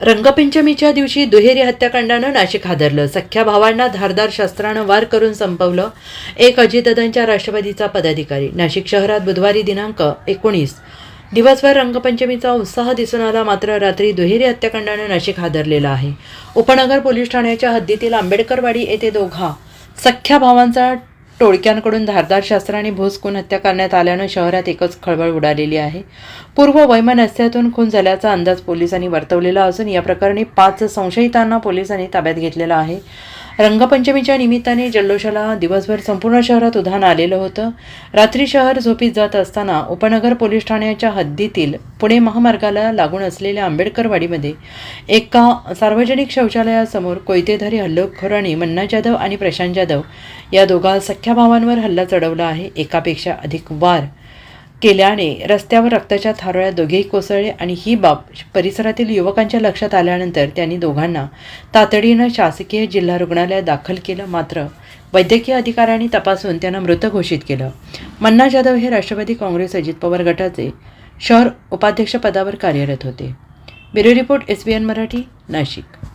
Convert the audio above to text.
रंगपंचमीच्या दिवशी दुहेरी हत्याकांडानं नाशिक हादरलं. सख्ख्या भावांना धारदार शस्त्रानं वार करून संपवलं. एक अजितदादांच्या राष्ट्रवादीचा पदाधिकारी. नाशिक शहरात बुधवारी दिनांक एकोणीस. दिवसभर रंगपंचमीचा उत्साह दिसून आला मात्र रात्री दुहेरी हत्याकांडानं नाशिक हादरलेलं आहे. उपनगर पोलीस ठाण्याच्या हद्दीतील आंबेडकरवाडी येथे दोघा सख्ख्या भावांचा टोळक्यांकडून धारदार शस्त्राने भोसकून हत्या करण्यात आल्यानं शहरात एकच खळबळ उडालेली आहे. पूर्व वैमनस्यातून खून झाल्याचा अंदाज पोलिसांनी वर्तवलेला असून या प्रकरणी पाच संशयितांना पोलिसांनी ताब्यात घेतलेला आहे. रंगपंचमीच्या निमित्ताने जल्लोषाला दिवसभर संपूर्ण शहरात उधाण आलेलं होतं. रात्री शहर झोपीत जात असताना उपनगर पोलीस ठाण्याच्या हद्दीतील पुणे महामार्गाला लागून असलेल्या आंबेडकरवाडीमध्ये एका सार्वजनिक शौचालयासमोर कोयतेधारी हल्लेखोरांनी मन्ना जाधव आणि प्रशांत जाधव या दोघा सख्या भावांवर हल्ला चढवला आहे. एकापेक्षा अधिक वार केल्याने रस्त्यावर रक्ताच्या थारोळ्यात दोघेही कोसळले आणि ही बाब परिसरातील युवकांच्या लक्षात आल्यानंतर त्यांनी दोघांना तातडीनं शासकीय जिल्हा रुग्णालयात दाखल केलं. मात्र वैद्यकीय अधिकाऱ्यांनी तपासून त्यांना मृत घोषित केलं. मन्ना जाधव हे राष्ट्रवादी काँग्रेस अजित पवार गटाचे शहर उपाध्यक्षपदावर कार्यरत होते. Bureau report S B N Marathi Nashik.